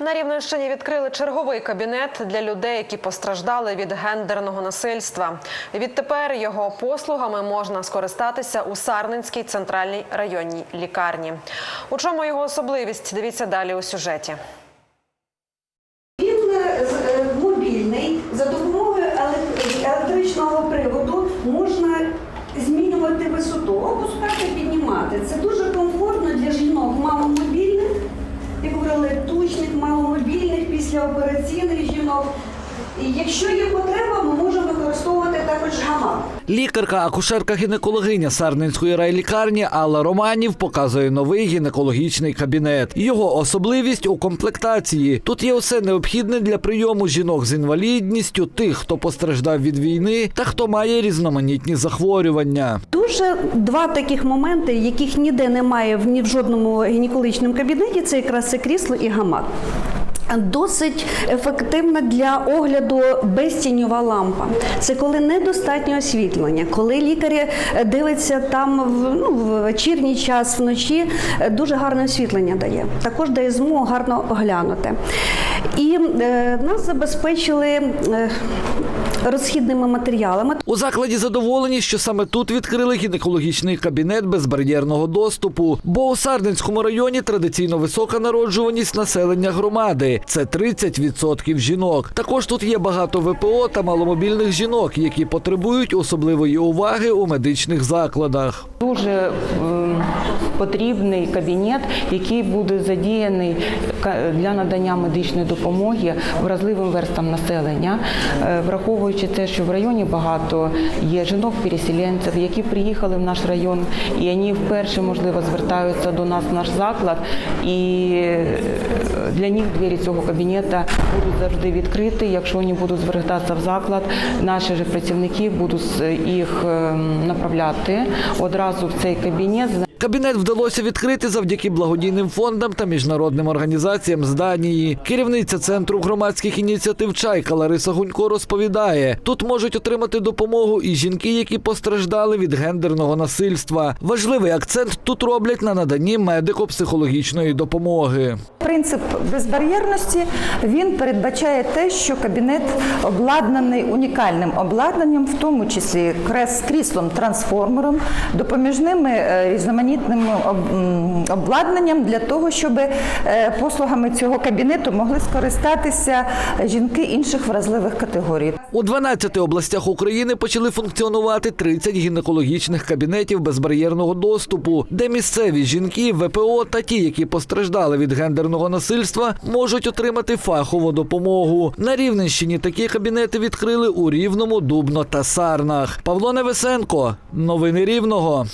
На Рівненщині відкрили черговий кабінет для людей, які постраждали від гендерного насильства. Відтепер його послугами можна скористатися у Сарненській центральній районній лікарні. У чому його особливість? Дивіться далі у сюжеті. Він е, е, мобільний за допомогою еле- електричного приводу можна змінювати висоту, опускати, піднімати. Це дуже комфортно для жінок маломобільних, як тучних, маломобільних, післяопераційних жінок. І якщо є потреба, ми можемо використовувати Лікарка, акушерка-гінекологиня Сарненської райлікарні Алла Романів показує новий гінекологічний кабінет. Його особливість у комплектації. Тут є усе необхідне для прийому жінок з інвалідністю, тих, хто постраждав від війни та хто має різноманітні захворювання. Дуже два таких моменти, яких ніде немає ні в жодному гінекологічному кабінеті, це якраз це крісло і гамак. Досить ефективна для огляду безтіньова лампа. Це коли недостатньо освітлення, коли лікар е, дивиться там в, ну, в вечірній час, вночі е, дуже гарне освітлення дає. Також дає змогу гарно оглянути. І е, нас забезпечили е, розхідними матеріалами. У закладі задоволені, що саме тут відкрили гінекологічний кабінет безбар'єрного доступу. Бо у Сардинському районі традиційно висока народжуваність населення громади. Це 30% жінок. Також тут є багато ВПО та маломобільних жінок, які потребують особливої уваги у медичних закладах. Дуже ем, потрібний кабінет, який буде задіяний для надання медичної допомоги вразливим верстам населення, Е, враховуючи те, що в районі багато є жінок-переселенців, які приїхали в наш район, і вони вперше можливо звертаються до нас в наш заклад, і е, для них двері цього кабінету будуть завжди відкриті. Якщо вони будуть звертатися в заклад, наші ж працівники будуть е, їх ем, направляти одразу в цей кабінет. Кабінет вдалося відкрити завдяки благодійним фондам та міжнародним організаціям з Данії. Керівниця центру громадських ініціатив Чайка Лариса Гунько розповідає: тут можуть отримати допомогу і жінки, які постраждали від гендерного насильства. Важливий акцент тут роблять на наданні медико-психологічної допомоги. Принцип безбар'єрності він передбачає те, що кабінет обладнаний унікальним обладнанням, в тому числі крес кріслом трансформером, допоміжними е, різноманітним обладнанням для того, щоб е, послугами цього кабінету могли скористатися жінки інших вразливих категорій. У 12 областях України почали функціонувати 30 гінекологічних кабінетів безбар'єрного доступу, де місцеві жінки, ВПО та ті, які постраждали від гендерного насильства, можуть отримати фахову допомогу. На Рівненщині такі кабінети відкрили у Рівному, Дубно та Сарнах. Павло Невесенко, новини Рівного.